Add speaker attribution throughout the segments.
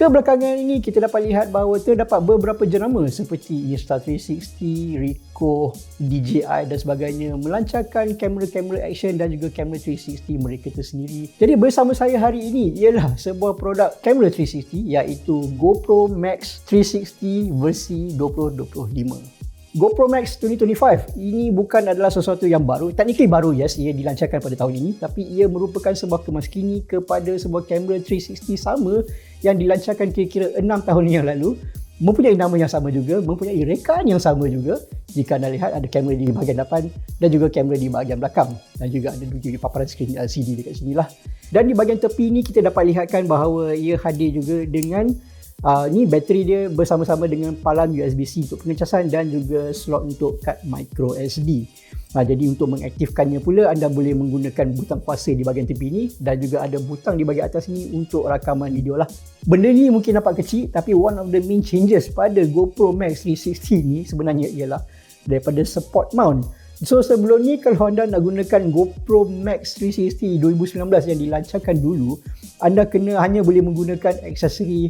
Speaker 1: Kebelakangan ini kita dapat lihat bahawa terdapat beberapa jenama seperti Insta360, Ricoh, DJI dan sebagainya melancarkan kamera-kamera action dan juga kamera 360 mereka tersendiri. Jadi bersama saya hari ini ialah sebuah produk kamera 360 iaitu GoPro Max 360 versi 2025. GoPro Max 2025 ini bukan adalah sesuatu yang baru. Technically baru yes, ia dilancarkan pada tahun ini tapi ia merupakan sebuah kemaskini kepada sebuah kamera 360 sama yang dilancarkan kira-kira 6 tahun yang lalu mempunyai nama yang sama juga, mempunyai rekaan yang sama juga jika anda lihat ada kamera di bahagian depan dan juga kamera di bahagian belakang dan juga ada juga paparan skrin LCD dekat sini lah. Dan di bahagian tepi ni kita dapat lihatkan bahawa ia hadir juga dengan Uh, ni bateri dia bersama-sama dengan palang USB-C untuk pengecasan dan juga slot untuk kad micro SD. Uh, jadi untuk mengaktifkannya pula anda boleh menggunakan butang kuasa di bahagian tepi ni dan juga ada butang di bahagian atas ni untuk rakaman video lah. Benda ni mungkin nampak kecil tapi one of the main changes pada GoPro Max 360 ni sebenarnya ialah daripada support mount. So sebelum ni kalau anda nak gunakan GoPro Max 360 2019 yang dilancarkan dulu, anda kena hanya boleh menggunakan aksesori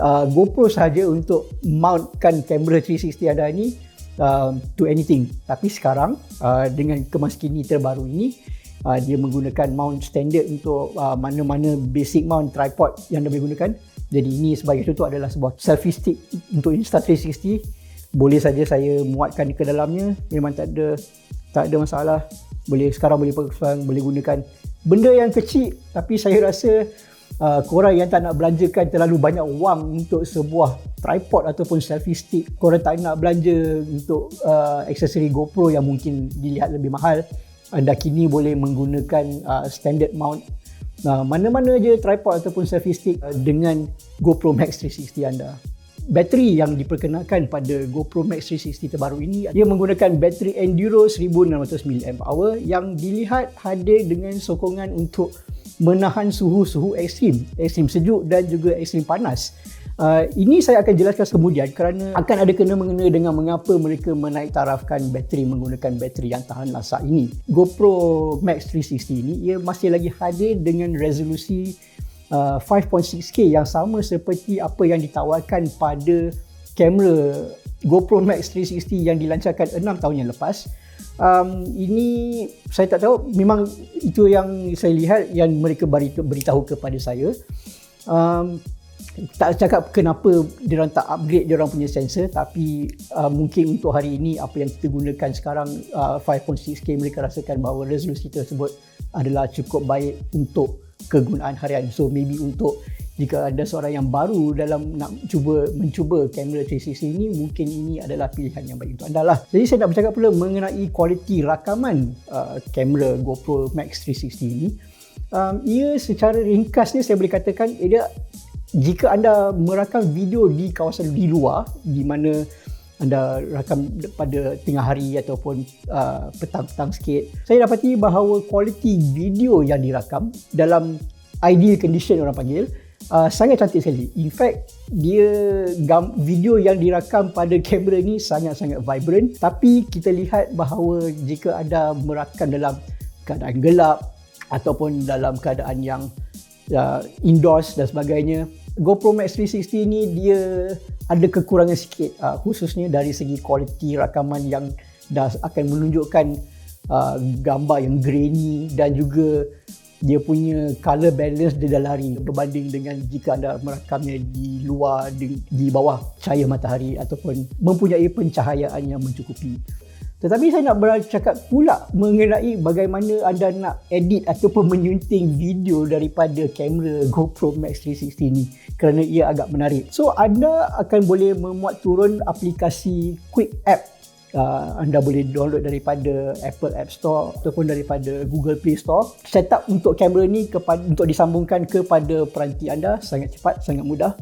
Speaker 1: uh, GoPro saja untuk mountkan kamera 360 anda ni uh, to anything. Tapi sekarang uh, dengan kemaskini terbaru ini uh, dia menggunakan mount standard untuk uh, mana-mana basic mount tripod yang anda boleh gunakan. Jadi ini sebagai contoh adalah sebuah selfie stick untuk Insta360. Boleh saja saya muatkan ke dalamnya. Memang tak ada tak ada masalah. Boleh sekarang boleh boleh gunakan benda yang kecil tapi saya rasa uh, korang yang tak nak belanjakan terlalu banyak wang untuk sebuah tripod ataupun selfie stick korang tak nak belanja untuk uh, aksesori GoPro yang mungkin dilihat lebih mahal anda kini boleh menggunakan uh, standard mount. Uh, mana-mana je tripod ataupun selfie stick uh, dengan GoPro Max 360 anda. Bateri yang diperkenalkan pada GoPro Max 360 terbaru ini ia menggunakan bateri Enduro 1600 mAh yang dilihat hadir dengan sokongan untuk menahan suhu-suhu ekstrim, ekstrim sejuk dan juga ekstrim panas. Uh, ini saya akan jelaskan kemudian kerana akan ada kena mengena dengan mengapa mereka menaik tarafkan bateri menggunakan bateri yang tahan lasak ini. GoPro Max 360 ini ia masih lagi hadir dengan resolusi uh, 5.6K yang sama seperti apa yang ditawarkan pada kamera GoPro Max 360 yang dilancarkan 6 tahun yang lepas um, ini saya tak tahu memang itu yang saya lihat yang mereka beritahu kepada saya. Um, tak cakap kenapa dia orang tak upgrade dia orang punya sensor tapi uh, mungkin untuk hari ini apa yang kita gunakan sekarang uh, 5.6K mereka rasakan bahawa resolusi tersebut adalah cukup baik untuk kegunaan harian. So maybe untuk jika ada seorang yang baru dalam nak cuba mencuba kamera 360 ini mungkin ini adalah pilihan yang baik untuk anda lah. Jadi saya nak bercakap pula mengenai kualiti rakaman uh, kamera GoPro Max 360 ini. Um, ia secara ringkas ni saya boleh katakan ia jika anda merakam video di kawasan di luar di mana anda rakam pada tengah hari ataupun uh, petang-petang sikit saya dapati bahawa kualiti video yang dirakam dalam ideal condition orang panggil uh, sangat cantik sekali. In fact, dia gam, video yang dirakam pada kamera ni sangat-sangat vibrant. Tapi kita lihat bahawa jika ada merakam dalam keadaan gelap ataupun dalam keadaan yang uh, indoors dan sebagainya, GoPro Max 360 ni dia ada kekurangan sikit uh, khususnya dari segi kualiti rakaman yang dah akan menunjukkan uh, gambar yang grainy dan juga dia punya color balance dia dah lari berbanding dengan jika anda merakamnya di luar di, di bawah cahaya matahari ataupun mempunyai pencahayaan yang mencukupi. Tetapi saya nak bercakap pula mengenai bagaimana anda nak edit ataupun menyunting video daripada kamera GoPro Max 360 ni kerana ia agak menarik. So anda akan boleh memuat turun aplikasi Quick App uh, anda boleh download daripada Apple App Store ataupun daripada Google Play Store. Setup untuk kamera ni kepada, untuk disambungkan kepada peranti anda sangat cepat, sangat mudah.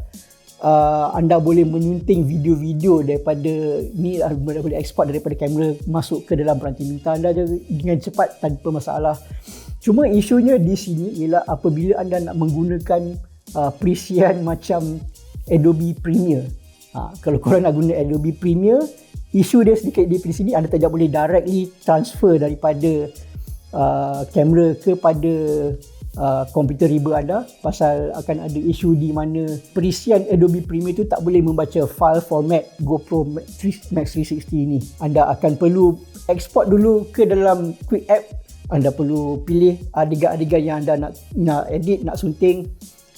Speaker 1: Uh, anda boleh menyunting video-video daripada ni anda boleh export daripada kamera masuk ke dalam peranti minta anda dengan cepat tanpa masalah. Cuma isunya di sini ialah apabila anda nak menggunakan uh, perisian macam Adobe Premiere. Ha, kalau korang nak guna Adobe Premiere, isu dia sedikit di sini anda tidak boleh directly transfer daripada uh, kamera kepada uh, komputer riba anda pasal akan ada isu di mana perisian Adobe Premiere tu tak boleh membaca file format GoPro Max 360 ini. Anda akan perlu export dulu ke dalam Quick App. Anda perlu pilih adegan-adegan yang anda nak nak edit, nak sunting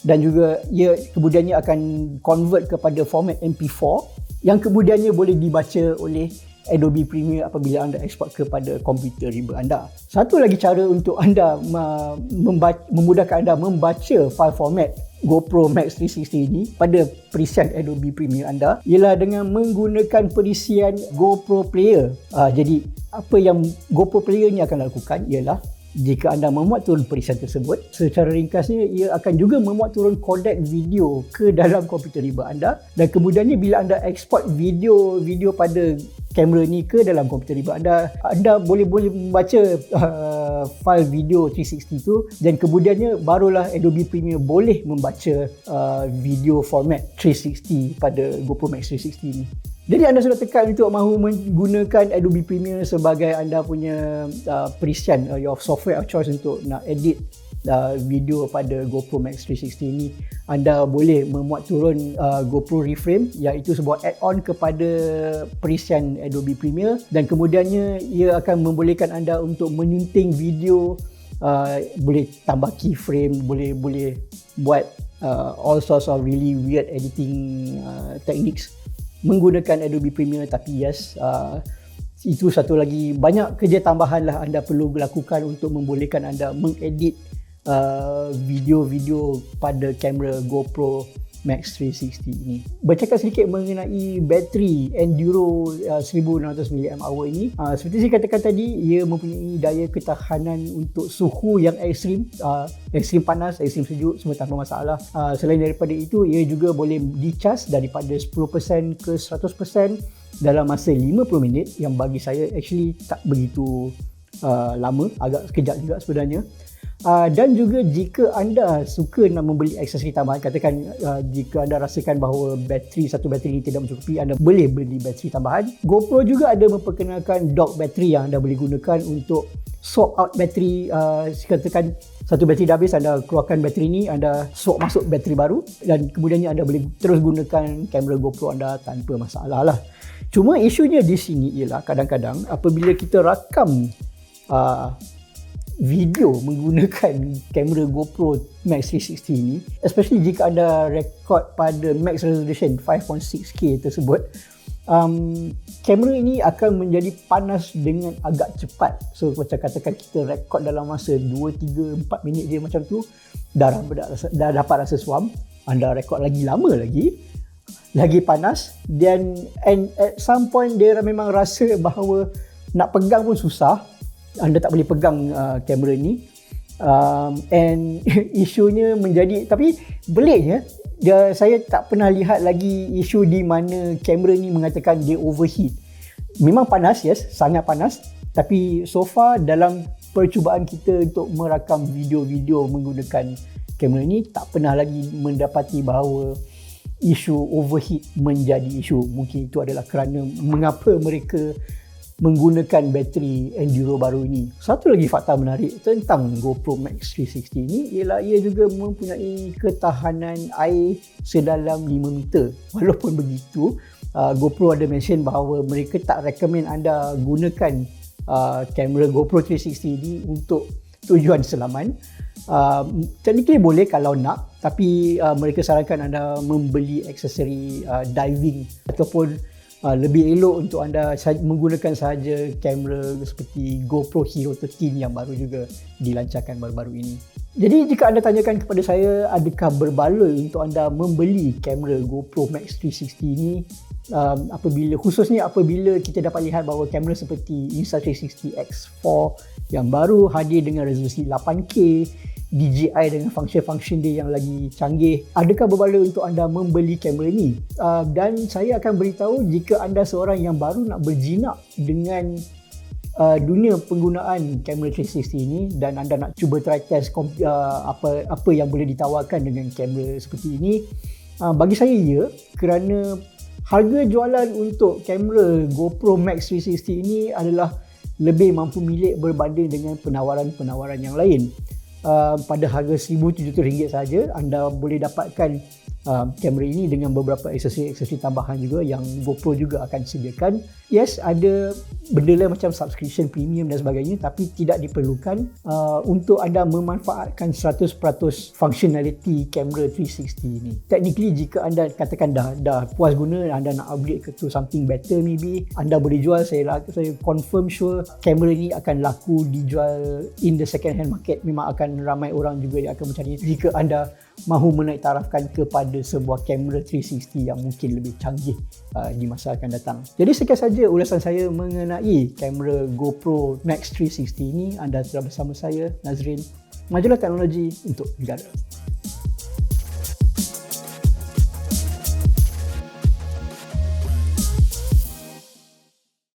Speaker 1: dan juga ia kemudiannya akan convert kepada format MP4 yang kemudiannya boleh dibaca oleh Adobe Premiere apabila anda ekspor kepada komputer riba anda. Satu lagi cara untuk anda memudahkan anda membaca file format GoPro Max 360 ini pada perisian Adobe Premiere anda ialah dengan menggunakan perisian GoPro Player. Uh, jadi apa yang GoPro Player ni akan lakukan ialah jika anda memuat turun perisian tersebut, secara ringkasnya ia akan juga memuat turun kodek video ke dalam komputer riba anda. Dan kemudiannya bila anda export video-video pada kamera ni ke dalam komputer riba anda, anda boleh boleh membaca uh, file video 360 tu dan kemudiannya barulah Adobe Premiere boleh membaca uh, video format 360 pada GoPro Max 360 ni. Jadi anda sudah tekan untuk mahu menggunakan Adobe Premiere sebagai anda punya uh, perisian uh, your software of choice untuk nak edit uh, video pada GoPro Max 360 ini anda boleh memuat turun uh, GoPro Reframe iaitu sebuah add-on kepada perisian Adobe Premiere. Dan kemudiannya ia akan membolehkan anda untuk menyunting video uh, boleh tambah keyframe boleh boleh buat uh, all sorts of really weird editing uh, techniques menggunakan Adobe Premiere. Tapi yes uh, itu satu lagi banyak kerja tambahan lah anda perlu lakukan untuk membolehkan anda mengedit uh, video-video pada kamera GoPro Max 360 ini. Bercakap sedikit mengenai bateri Enduro uh, 1600 mAh ini. Uh, seperti saya katakan tadi, ia mempunyai daya ketahanan untuk suhu yang ekstrim. Uh, ekstrim panas, ekstrim sejuk, semua tanpa masalah. Uh, selain daripada itu, ia juga boleh dicas daripada 10% ke 100% dalam masa 50 minit yang bagi saya actually tak begitu uh, lama, agak sekejap juga sebenarnya. Uh, dan juga jika anda suka nak membeli aksesori tambahan, katakan uh, jika anda rasakan bahawa bateri satu bateri ini tidak mencukupi, anda boleh beli bateri tambahan. GoPro juga ada memperkenalkan dock bateri yang anda boleh gunakan untuk swap out bateri. Uh, katakan satu bateri dah habis, anda keluarkan bateri ini, anda swap masuk bateri baru dan kemudiannya anda boleh terus gunakan kamera GoPro anda tanpa masalah lah. Cuma isunya di sini ialah kadang-kadang apabila kita rakam uh, video menggunakan kamera GoPro Max 360 ni especially jika anda record pada max resolution 5.6K tersebut um, kamera ini akan menjadi panas dengan agak cepat. So macam katakan kita record dalam masa 2, 3, 4 minit je macam tu dah, dah, dah dapat rasa suam. Anda record lagi lama lagi lagi panas dan and at some point dia memang rasa bahawa nak pegang pun susah anda tak boleh pegang uh, kamera ni. Um, and isunya menjadi tapi belitnya dia saya tak pernah lihat lagi isu di mana kamera ni mengatakan dia overheat. Memang panas yes sangat panas. Tapi so far dalam percubaan kita untuk merakam video-video menggunakan kamera ni tak pernah lagi mendapati bahawa isu overheat menjadi isu. Mungkin itu adalah kerana mengapa mereka menggunakan bateri Enduro baru ini. Satu lagi fakta menarik tentang GoPro Max 360 ini ialah ia juga mempunyai ketahanan air sedalam 5 meter. Walaupun begitu, uh, GoPro ada mention bahawa mereka tak recommend anda gunakan uh, kamera GoPro 360 ini untuk tujuan selaman. Uh, technically boleh kalau nak tapi mereka sarankan anda membeli aksesori diving ataupun uh, lebih elok untuk anda menggunakan sahaja kamera seperti GoPro Hero 13 yang baru juga dilancarkan baru-baru ini. Jadi jika anda tanyakan kepada saya adakah berbaloi untuk anda membeli kamera GoPro Max 360 ini um, apabila khususnya apabila kita dapat lihat bahawa kamera seperti Insta360 X4 yang baru hadir dengan resolusi 8K DJI dengan function-function dia yang lagi canggih. Adakah berbaloi untuk anda membeli kamera ini? Uh, dan saya akan beritahu jika anda seorang yang baru nak berjinak dengan uh, dunia penggunaan kamera 360 ini dan anda nak cuba try test uh, apa apa yang boleh ditawarkan dengan kamera seperti ini, uh, bagi saya ya kerana harga jualan untuk kamera GoPro Max 360 ini adalah lebih mampu milik berbanding dengan penawaran-penawaran yang lain. Uh, pada harga RM1,700 saja anda boleh dapatkan uh, kamera ini dengan beberapa aksesori-aksesori tambahan juga yang GoPro juga akan sediakan. Yes, ada benda lain macam subscription premium dan sebagainya tapi tidak diperlukan uh, untuk anda memanfaatkan 100% functionality kamera 360 ini. Technically jika anda katakan dah dah puas guna anda nak upgrade ke to something better maybe anda boleh jual saya saya confirm sure kamera ini akan laku dijual in the second hand market memang akan ramai orang juga yang akan mencari jika anda mahu menaik tarafkan kepada sebuah kamera 360 yang mungkin lebih canggih uh, di masa akan datang. Jadi sekian saja ulasan saya mengenai kamera GoPro Max 360 ini. Anda telah bersama saya Nazrin. Majulah teknologi untuk negara.